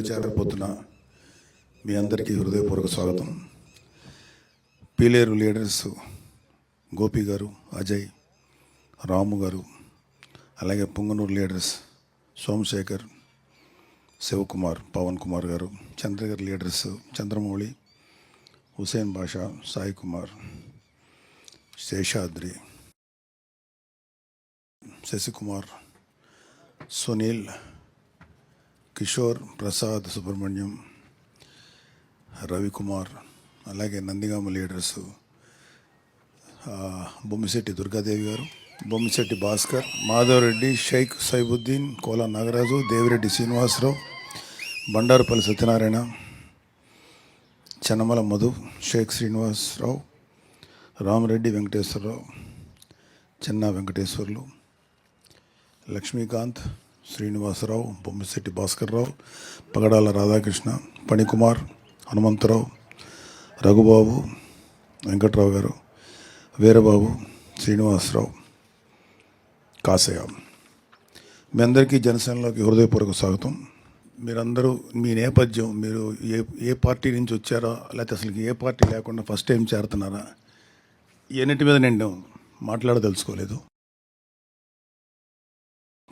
పార్టీలో చేరబోతున్న మీ అందరికీ హృదయపూర్వక స్వాగతం. పీలేరు లీడర్స్ గోపి గారు అజయ్ రాము గారు అలాగే పుంగనూరు లీడర్స్ సోమశేఖర్ శివకుమార్ పవన్ కుమార్ గారు చంద్రగర్ లీడర్స్ చంద్రమౌళి హుసేన్ బాషా సాయి కుమార్ శేషాద్రి శశికుమార్ సునీల్ కిషోర్ ప్రసాద్ సుబ్రహ్మణ్యం రవికుమార్ అలాగే నందిగామ లీడర్స్ బొమ్మిశెట్టి దుర్గాదేవి గారు బొమ్మిశెట్టి భాస్కర్ మాధవరెడ్డి షేక్ సైబుద్దీన్ కోలా నాగరాజు దేవిరెడ్డి శ్రీనివాసరావు బండారుపల్లి సత్యనారాయణ చెన్నమల మధు షేక్ శ్రీనివాసరావు రామరెడ్డి వెంకటేశ్వరరావు చెన్నా వెంకటేశ్వర్లు లక్ష్మీకాంత్ శ్రీనివాసరావు బొమ్మిశెట్టి భాస్కర్రావు పగడాల రాధాకృష్ణ పణికుమార్ హనుమంతరావు రఘుబాబు వెంకట్రావు గారు వీరబాబు శ్రీనివాసరావు కాసయ్య మీ అందరికీ జనసేనలోకి హృదయపూర్వక స్వాగతం. మీరందరూ మీ నేపథ్యం మీరు ఏ ఏ పార్టీ నుంచి వచ్చారో లేకపోతే అసలు ఏ పార్టీ లేకుండా ఫస్ట్ టైం చేరుతున్నారా ఎన్నిటి మీద నేను మాట్లాడదలుచుకోలేదు.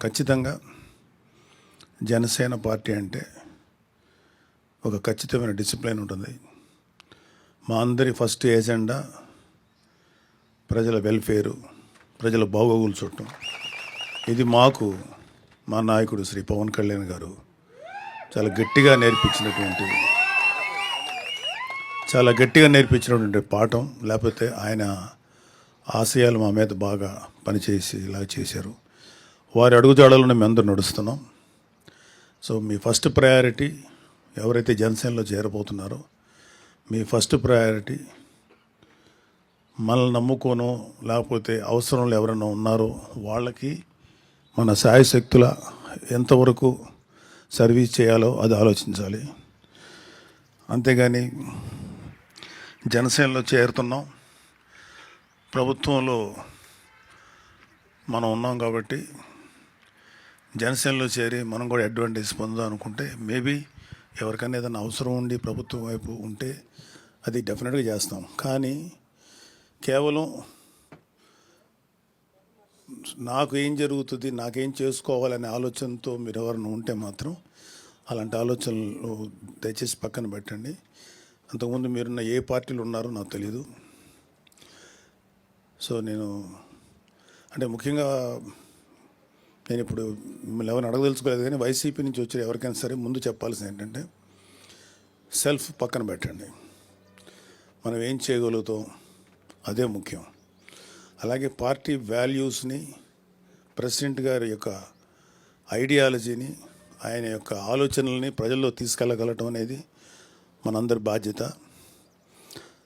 ఖచ్చితంగా జనసేన పార్టీ అంటే ఒక ఖచ్చితమైన డిసిప్లిన్ ఉంటుంది. మా అందరి ఫస్ట్ ఏజెండా ప్రజల వెల్ఫేరు ప్రజల బాగోగులు చూడటం ఇది మాకు మా నాయకుడు శ్రీ పవన్ కళ్యాణ్ గారు చాలా గట్టిగా నేర్పించినటువంటి చాలా గట్టిగా నేర్పించినటువంటి పాఠం. లేకపోతే ఆయన ఆశయాలు మా మీద బాగా పనిచేసి ఇలా చేశారు. వారి అడుగుజాడలను మేము అందరూ నడుస్తున్నాం. సో మీ ఫస్ట్ ప్రయారిటీ ఎవరైతే జనసేనలో చేరబోతున్నారో మీ ఫస్ట్ ప్రయారిటీ మనల్ని నమ్ముకోనో లేకపోతే అవసరంలో ఎవరైనా ఉన్నారో వాళ్ళకి మన శాయశక్తుల ఎంతవరకు సర్వీస్ చేయాలో అది ఆలోచించాలి. అంతేగాని జనసేనలో చేరుతున్నాం. ప్రభుత్వంలో మనం ఉన్నాం కాబట్టి జనసేనలో చేరి మనం కూడా అడ్వాంటేజ్ పొందుదాం అనుకుంటే మేబీ ఎవరికైనా ఏదైనా అవసరం ఉండి ప్రభుత్వం వైపు ఉంటే అది డెఫినెట్గా చేస్తాం. కానీ కేవలం నాకు ఏం జరుగుతుంది నాకేం చేసుకోవాలనే ఆలోచనతో మీరు ఎవరైనా ఉంటే మాత్రం అలాంటి ఆలోచనలు దయచేసి పక్కన పెట్టండి. అంతకుముందు మీరున్న ఏ పార్టీలు ఉన్నారో నాకు తెలియదు సో నేను అంటే ముఖ్యంగా నేను ఇప్పుడు మిమ్మల్ని ఎవరిని అడగదలుచుకోలేదు కానీ వైసీపీ నుంచి వచ్చిన ఎవరికైనా సరే ముందు చెప్పాల్సింది ఏంటంటే సెల్ఫ్ పక్కన పెట్టండి. మనం ఏం చేయగలుగుతాం? అదే ముఖ్యం. అలాగే పార్టీ వాల్యూస్ని ప్రెసిడెంట్ గారి యొక్క ఐడియాలజీని ఆయన యొక్క ఆలోచనల్ని ప్రజల్లో తీసుకెళ్ళగలటం అనేది మనందరి బాధ్యత.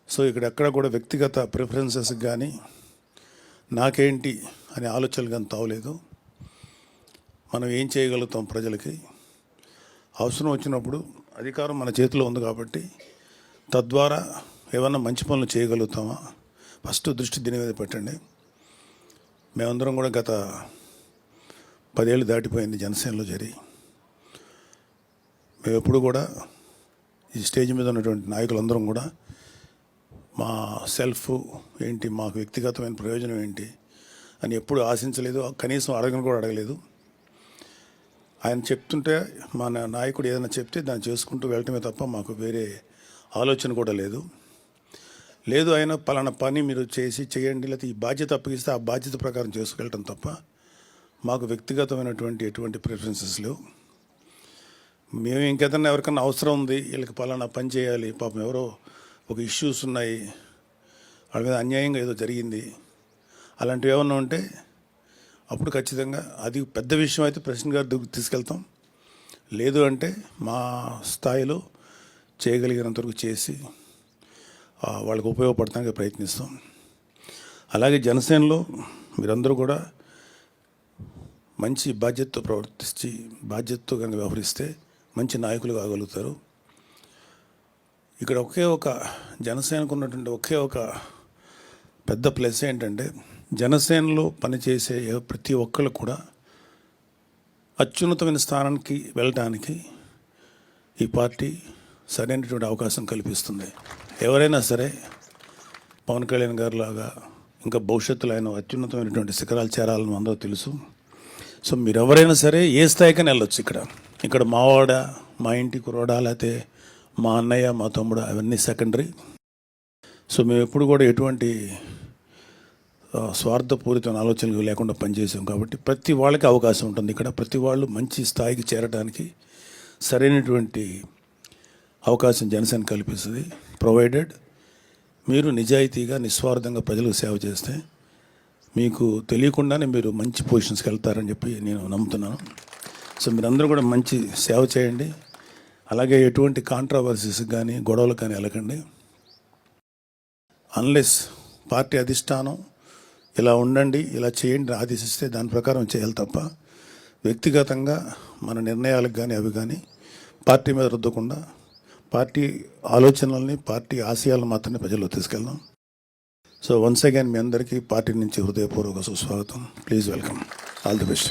సో ఇక్కడ ఎక్కడ కూడా వ్యక్తిగత ప్రిఫరెన్సెస్కి కానీ నాకేంటి అనే ఆలోచనలు కానీ తావలేదు. మనం ఏం చేయగలుగుతాం ప్రజలకి? అవసరం వచ్చినప్పుడు అధికారం మన చేతిలో ఉంది కాబట్టి తద్వారా ఏమన్నా మంచి పనులు చేయగలుగుతామా? ఫస్ట్ దృష్టి దీని మీద పెట్టండి. మేమందరం కూడా గత పదేళ్ళు దాటిపోయింది జనసేనలో చేరి. మేము ఎప్పుడు కూడా ఈ స్టేజ్ మీద ఉన్నటువంటి నాయకులందరం కూడా మా సెల్ఫ్ ఏంటి మాకు వ్యక్తిగతమైన ప్రయోజనం ఏంటి అని ఎప్పుడు ఆశించలేదు. కనీసం అడగను కూడా అడగలేదు. ఆయన చెప్తుంటే మన నాయకుడు ఏదైనా చెప్తే దాన్ని చేసుకుంటూ వెళ్ళటమే తప్ప మాకు వేరే ఆలోచన కూడా లేదు. లేదు ఆయన పలానా పని మీరు చేసి చేయండి లేకపోతే ఈ బాధ్యత అప్పగిస్తే ఆ బాధ్యత ప్రకారం చేసుకెళ్ళటం తప్ప మాకు వ్యక్తిగతమైనటువంటి ఎటువంటి ప్రిఫరెన్సెస్ లేవు. మేము ఇంకేదన్నా ఎవరికన్నా అవసరం ఉంది వీళ్ళకి పలానా పని చేయాలి పాపం ఎవరో ఒక ఇష్యూస్ ఉన్నాయి వాళ్ళ మీద అన్యాయంగా ఏదో జరిగింది అలాంటివి ఏమన్నా ఉంటే అప్పుడు ఖచ్చితంగా అది పెద్ద విషయం అయితే ప్రెసిడెంట్ గారి తీసుకెళ్తాం. లేదు అంటే మా స్థాయిలో చేయగలిగినంత వరకు చేసి వాళ్ళకి ఉపయోగపడటానికి ప్రయత్నిస్తాం. అలాగే జనసేనలో మీరందరూ కూడా మంచి బాధ్యతతో ప్రవర్తించి బాధ్యతతో కనుక వ్యవహరిస్తే మంచి నాయకులు కాగలుగుతారు ఇక్కడ ఒకే ఒక జనసేనకు ఉన్నటువంటి ఒకే ఒక పెద్ద ప్లస్ ఏంటంటే జనసేనలో పనిచేసే ప్రతి ఒక్కళ్ళు కూడా అత్యున్నతమైన స్థానానికి వెళ్ళటానికి ఈ పార్టీ సరైనటువంటి అవకాశం కల్పిస్తుంది. ఎవరైనా సరే పవన్ కళ్యాణ్ గారు లాగా ఇంకా భవిష్యత్తులో ఆయన అత్యున్నతమైనటువంటి శిఖరాలు చేరాలని అందరూ తెలుసు. సో మీరు ఎవరైనా సరే ఏ స్థాయికైనా వెళ్ళొచ్చు ఇక్కడ. ఇక్కడ మావాడ మా ఇంటి కురవాడ లేకపోతే మా అన్నయ్య మా తమ్ముడు అవన్నీ సెకండరీ. సో మేము ఎప్పుడు కూడా ఎటువంటి ఆ, స్వార్థపూరితమైన ఆలోచనలు లేకుండా పనిచేసాం కాబట్టి ప్రతి వాళ్ళకి అవకాశం ఉంటుంది. ఇక్కడ ప్రతి వాళ్ళు మంచి స్థాయికి చేరడానికి సరైనటువంటి అవకాశం జనసేన కల్పిస్తుంది. ప్రొవైడెడ్ మీరు నిజాయితీగా నిస్వార్థంగా ప్రజలకు సేవ చేస్తే మీకు తెలియకుండానే మీరు మంచి పొజిషన్స్కి వెళ్తారని చెప్పి నేను నమ్ముతున్నాను. సో మీరందరూ కూడా మంచి సేవ చేయండి. అలాగే ఎటువంటి కాంట్రవర్సీస్ కానీ గొడవలు కానీ వెళ్ళకండి. అన్లెస్ పార్టీ అధిష్టానం ఇలా ఉండండి ఇలా చేయండి ఆదేశిస్తే దాని ప్రకారం చేయాలి తప్ప వ్యక్తిగతంగా మన నిర్ణయాలకు కానీ అవి కానీ పార్టీ మీద రుద్దకుండా పార్టీ ఆలోచనల్ని పార్టీ ఆశయాలను మాత్రమే ప్రజల్లో తీసుకెళ్దాం. సో వన్స్ అగైన్ మీ అందరికీ పార్టీ నుంచి హృదయపూర్వక సుస్వాగతం. Please welcome all the best